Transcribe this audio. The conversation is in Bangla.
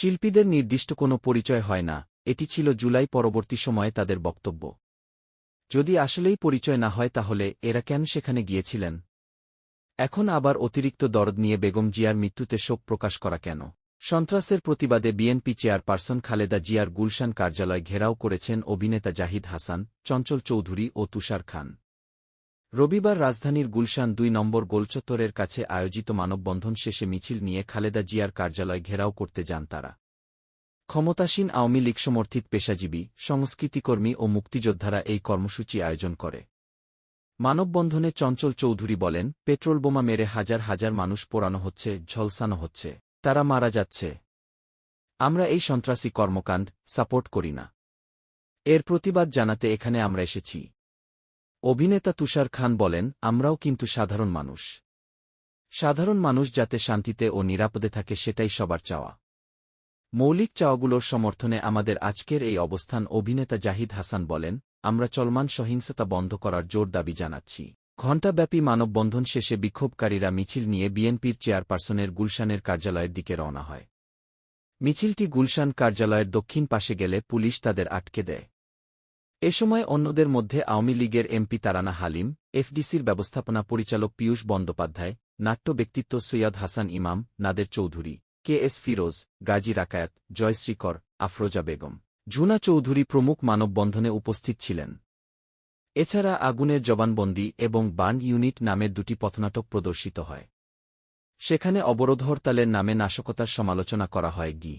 শিল্পীদের নির্দিষ্ট কোনো পরিচয় হয় না, এটি ছিল জুলাই পরবর্তী সময়ে তাদের বক্তব্য। যদি আসলেই পরিচয় না হয় তাহলে এরা কেন সেখানে গিয়েছিলেন? এখন আবার অতিরিক্ত দরদ নিয়ে বেগম জিয়ার মৃত্যুতে শোক প্রকাশ করা কেন? সন্ত্রাসের প্রতিবাদে বিএনপি চেয়ারপারসন খালেদা জিয়ার গুলশান কার্যালয় ঘেরাও করেছেন অভিনেতা জাহিদ হাসান, চঞ্চল চৌধুরী ও তুষার খান। রবিবার রাজধানীর গুলশান দুই নম্বর গোলচত্বরের কাছে আয়োজিত মানববন্ধন শেষে মিছিল নিয়ে খালেদা জিয়ার কার্যালয় ঘেরাও করতে যান তারা। ক্ষমতাসীন আওয়ামী লীগ সমর্থিত পেশাজীবী, সংস্কৃতিকর্মী ও মুক্তিযোদ্ধারা এই কর্মসূচি আয়োজন করে। মানববন্ধনে চঞ্চল চৌধুরী বলেন, পেট্রোল বোমা মেরে হাজার হাজার মানুষ পোড়ানো হচ্ছে, ঝলসানো হচ্ছে, তারা মারা যাচ্ছে। আমরা এই সন্ত্রাসী কর্মকাণ্ড সাপোর্ট করি না। এর প্রতিবাদ জানাতে এখানে আমরা এসেছি। অভিনেতা তুষার খান বলেন, আমরাও কিন্তু সাধারণ মানুষ। সাধারণ মানুষ যাতে শান্তিতে ও নিরাপদে থাকে সেটাই সবার চাওয়া। মৌলিক চাওয়াগুলোর সমর্থনে আমাদের আজকের এই অবস্থান, অভিনেতা জাহিদ হাসান বলেন, আমরা চলমান সহিংসতা বন্ধ করার জোর দাবি জানাচ্ছি। ঘণ্টাব্যাপী মানববন্ধন শেষে বিক্ষোভকারীরা মিছিল নিয়ে বিএনপির চেয়ারপারসনের গুলশানের কার্যালয়ের দিকে রওনা হয়। মিছিলটি গুলশান কার্যালয়ের দক্ষিণ পাশে গেলে পুলিশ তাদের আটকে দেয়। এ সময় অন্যদের মধ্যে আওয়ামী লীগের এমপি তারানা হালিম, এফডিসির ব্যবস্থাপনা পরিচালক পীয়ূষ বন্দ্যোপাধ্যায়, নাট্য ব্যক্তিত্ব সৈয়দ হাসান ইমাম, নাদের চৌধুরী, কে এস ফিরোজ, গাজী রাকায়াত, জয়শ্রীকর, আফরোজা বেগম, ঝুনা চৌধুরী প্রমুখ মানববন্ধনে উপস্থিত ছিলেন। এছাড়া আগুনের জবানবন্দি এবং বার্ন ইউনিট নামের দুটি পথনাটক প্রদর্শিত হয়। সেখানে অবরোধ হরতালের নামে নাশকতার সমালোচনা করা হয় গি।